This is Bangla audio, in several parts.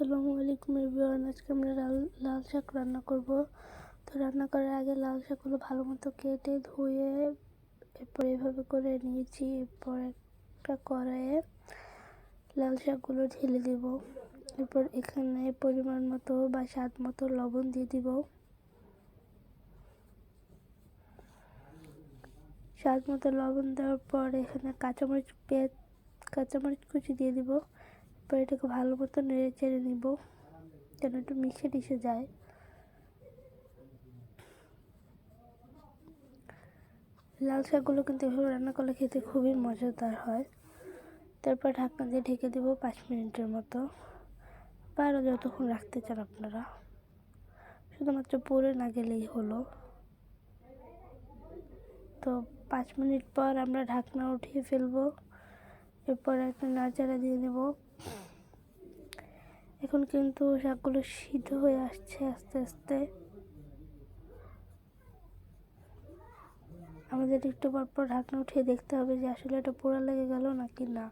আসসালামু আলাইকুম এভরিওয়ান, আজকে আমরা লাল লাল শাক রান্না করব। তো রান্না করার আগে লাল শাকগুলো ভালো মতো কেটে ধুয়ে এরপর এভাবে করে নিয়েছি, এরপর একটা কড়াইয়ে লাল শাকগুলো ঢেলে দেব। এরপর এখানে পরিমাণ মতো বা স্বাদ মতো লবণ দিয়ে দিব। স্বাদ মতো লবণ দেওয়ার পর এখানে কাঁচামরিচ পেঁয়াজ, কাঁচামরিচ কুচি দিয়ে দিব। এরপর এটাকে ভালো মতো নেড়ে চেড়ে নিব, যেন একটু মিশে টিশে যায়। লাল শাকগুলো কিন্তু এভাবে রান্না করলে খেতে খুবই মজাদার হয়। তারপর ঢাকনা দিয়ে ঢেকে দেবো পাঁচ মিনিটের মতো। বা আরও যতক্ষণ রাখতে চান আপনারা। শুধুমাত্র পরে না গেলেই হলো। তো পাঁচ মিনিট পর আমরা ঢাকনা উঠিয়ে ফেলব। এরপর একটা নাড়াচাড়া দিয়ে নেব। এখন কিন্তু শাকগুলো সিদ্ধ হয়ে আসছে আস্তে আস্তে। আমাদের একটু পর পর ঢাকনা উঠিয়ে দেখতে হবে যে আসলে এটা পোড়া লেগে গেল নাকি না।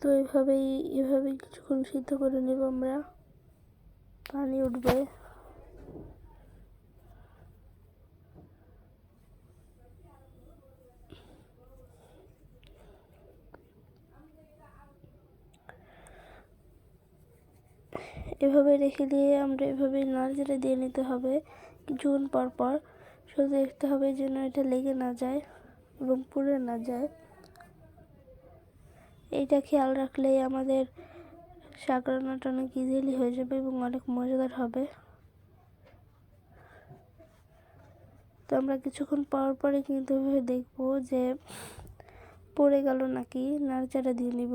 তো এভাবেই এভাবেই কিছুক্ষণ সিদ্ধ করে নেব আমরা। পানি উঠবে। এভাবে রেখে দিয়ে আমরা এভাবে নাড়াচাড়া দিয়ে নিতে হবে। কিছুক্ষণ পর পর শুধু দেখতে হবে যেন এটা লেগে না যায় এবং পুড়ে না যায়। এইটা খেয়াল রাখলেই আমাদের শাক রান্নাটা অনেক ইজিলি হয়ে যাবে এবং অনেক মজাদার হবে। তো আমরা কিছুক্ষণ পর পরে কিন্তু দেখব যে পড়ে গেল নাকি, নাড়াচাড়া দিয়ে নিব।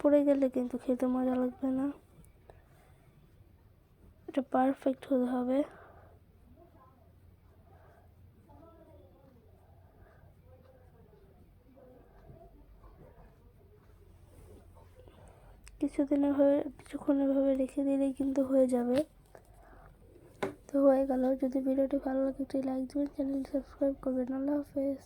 পড়ে গেলে কিন্তু খেতে মজা লাগবে না। এটা পারফেক্ট হতে হবে। কিছুদিন এভাবে কিছুক্ষণ এভাবে রেখে দিলেই কিন্তু হয়ে যাবে। তো হয়ে গেল। যদি ভিডিওটি ভালো লাগে একটি লাইক দেবেন চ্যানেলটি সাবস্ক্রাইব করবেন। আল্লাহ হাফেজ।